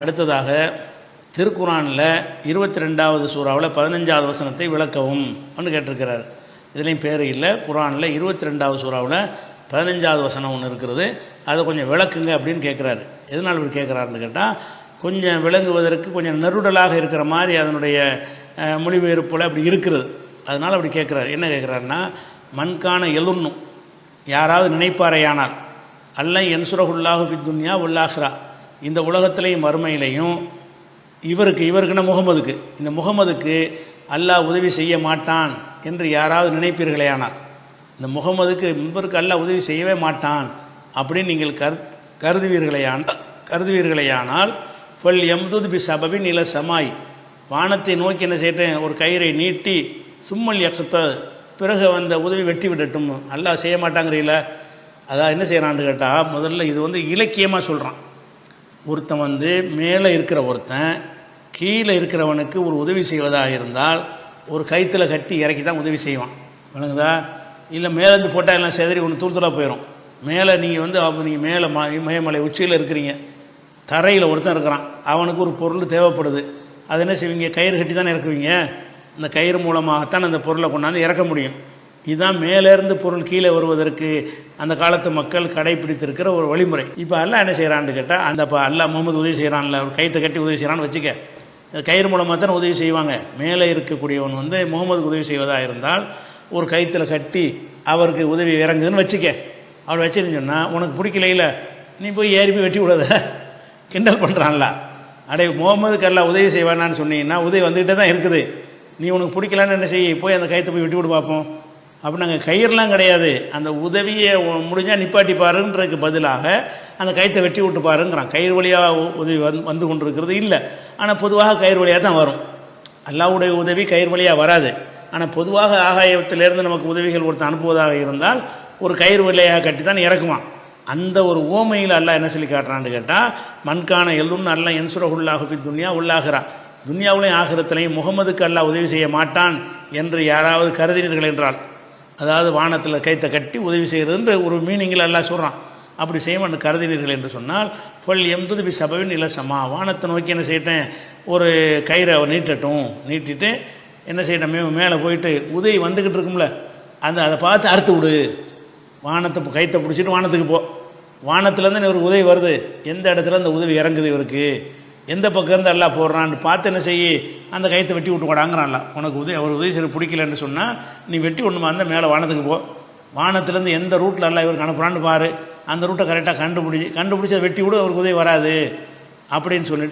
அடுத்ததாக திருக்குறானில் இருபத்தி ரெண்டாவது சூறாவில் பதினஞ்சாவது வசனத்தை விளக்கவும் அப்படின்னு கேட்டிருக்கிறார். இதுலேயும் பேர் இல்லை. குரானில் இருபத்தி ரெண்டாவது சூறாவில் பதினஞ்சாவது வசனம் ஒன்று இருக்கிறது அதை கொஞ்சம் விளக்குங்க அப்படின்னு கேட்குறாரு எதனால் இப்படி கேட்குறாருன்னு கேட்டால் கொஞ்சம் விளங்குவதற்கு கொஞ்சம் நெருடலாக இருக்கிற மாதிரி அதனுடைய அஹ், அப்படி இருக்கிறது அதனால் அப்படி கேட்குறாரு என்ன கேட்குறாருன்னா மண்கான எலுன்னும் யாராவது நினைப்பாரையானால் அல்ல என்சுரகுல்லாஹு பி துன்யா உல்லாஹ்ரா இந்த உலகத்திலையும் மறுமையிலையும் இவருக்கு இவருக்குன்னா முகமதுக்கு? இந்த முகமதுக்கு அல்லாஹ் உதவி செய்ய மாட்டான் என்று யாராவது நினைப்பீர்களேயானால் இந்த முகமதுக்கு இவருக்கு அல்லாஹ் உதவி செய்யவே மாட்டான் அப்படின்னு நீங்கள் கரு கருதுவீர்களேயான் கருதுவீர்களேயானால் ஃபல் எம்துது பி சபபின் இல சமாய். வானத்தை நோக்கி என்ன செய்யட்டேன் ஒரு கயிறை நீட்டி சும்மல் யக்ஷத்த பிறகு அந்த உதவி வெட்டி விடட்டும். அல்லாஹ் செய்ய மாட்டாங்கிறீங்கள? அதான் என்ன செய்கிறான்னு கேட்டால் முதல்ல இது வந்து இலக்கியமாக சொல்கிறான் ஒருத்தன் வந்து மேலே இருக்கிற ஒருத்தன் கீழே இருக்கிறவனுக்கு ஒரு உதவி செய்வதாக இருந்தால் ஒரு கைத்தில் கட்டி இறக்கி தான் உதவி செய்வான். விளங்குதா? இல்லை மேலேருந்து போட்டால் எல்லாம் செதறி ஒன்று தூள் போயிடும் மேலே நீங்கள் வந்து அப்போ நீங்கள் மேலே ம மேமலை உச்சியில் இருக்கிறீங்க. தரையில் ஒருத்தன் இருக்கிறான். அவனுக்கு ஒரு பொருள் தேவைப்படுது. அது என்ன செய்வீங்க? கயிறு கட்டி தானே இறக்குவீங்க? அந்த கயிறு மூலமாகத்தான் அந்த பொருளை கொண்டாந்து இறக்க முடியும். இதுதான் மேலேருந்து பொருள் கீழே வருவதற்கு அந்த காலத்து மக்கள் கடைபிடித்திருக்கிற ஒரு வழிமுறை. இப்போ அல்லாஹ் என்ன செய்கிறான்னு கேட்டால் அந்த இப்போ அல்லாஹ் முகமது உதவி செய்கிறான்ல ஒரு கயிற்றை கட்டி உதவி செய்கிறான்னு வச்சுக்க. கயிறு மூலமாக தான் உதவி செய்வாங்க. மேலே இருக்கக்கூடியவன் வந்து முகமதுக்கு உதவி செய்வதாக இருந்தால் ஒரு கயித்துல கட்டி அவருக்கு உதவி இறங்குதுன்னு வச்சுக்க. அவர் வச்சுன்னு உனக்கு பிடிக்கலையில நீ போய் ஏறி போய் வெட்டி விடாத. கிண்டல் பண்ணுறான்ல அடே முகமதுக்கு எல்லாம் உதவி செய்வானான்னு சொன்னீங்கன்னா உதவி வந்துக்கிட்டே தான் இருக்குது. நீ உனக்கு பிடிக்கலான்னு என்ன செய்ய? போய் அந்த கயிற்று போய் வெட்டி விட்டு பார்ப்போம். அப்போ நாங்கள் கயிறுலாம் கிடையாது. அந்த உதவியை முடிஞ்சால் நிப்பாட்டி பாருன்றதுக்கு பதிலாக அந்த கயித்தை வெட்டி விட்டு பாருங்கிறான். கயிறு வழியாக உதவி வந்து வந்து கொண்டிருக்கிறது இல்லை. ஆனால் பொதுவாக கயிறு வழியாக தான் வரும். அல்லாவுடைய உதவி கயிறு வழியாக வராது. ஆனால் பொதுவாக ஆகாயத்திலேருந்து நமக்கு உதவிகள் ஒருத்தன் அனுப்புவதாக இருந்தால் ஒரு கயிறு வழியாக கட்டி தான் இறக்குவான். அந்த ஒரு ஓமையில் அல்லாஹ் என்ன சொல்லி காட்டுறான்னு கேட்டால் மண்கான எல்லுன்னு அல்ல என்சுரகுல்லாஹு துன்யா உள்ளாகிறான். துன்யாவுலையும் ஆகிறத்துலையும் முகமதுக்கு அல்லாஹ் உதவி செய்ய மாட்டான் என்று யாராவது கருதினீர்கள் என்றால் அதாவது வானத்தில் கைத்தை கட்டி உதவி செய்கிறதுன்ற ஒரு மீனிங்கில் எல்லாம் சொல்கிறான் அப்படி செய்ய கருதினீர்கள் என்று சொன்னால் பொல் எம்துது பி சபவின் இலசமா வானத்தை நோக்கி என்ன செய்யிட்டேன்? ஒரு கயிறை நீட்டட்டும். நீட்டிட்டு என்ன செய்யட்டும் மே மேலே போயிட்டு உதவி வந்துக்கிட்டு இருக்கும்ல அந்த அதை பார்த்து அறுத்து விடு. வானத்தை கைத்தை பிடிச்சிட்டு வானத்துக்கு போ. வானத்துலேருந்து ஒரு உதவி வருது. எந்த இடத்துல அந்த உதவி இறங்குது இவருக்கு? எந்த பக்கம் இருந்து எல்லாம் போடுறான்னு பார்த்து என்ன செய்ய? அந்த கைத்தை வெட்டி விட்டு கொடாங்கிறான்ல உனக்கு உதவி அவர் உதவி செய்ய பிடிக்கலன்னு சொன்னால் நீ வெட்டி ஒன்றுமா இருந்தால் மேலே வானத்துக்கு போ. வானத்துலேருந்து எந்த ரூட்டில் எல்லாம் இவருக்கு அனுப்புறான்னு பாரு. அந்த ரூட்டை கரெக்டாக கண்டுபிடிச்சி கண்டுபிடிச்சி அதை வெட்டி விட அவருக்கு உதவி வராது. அப்படின்னு சொல்லிட்டு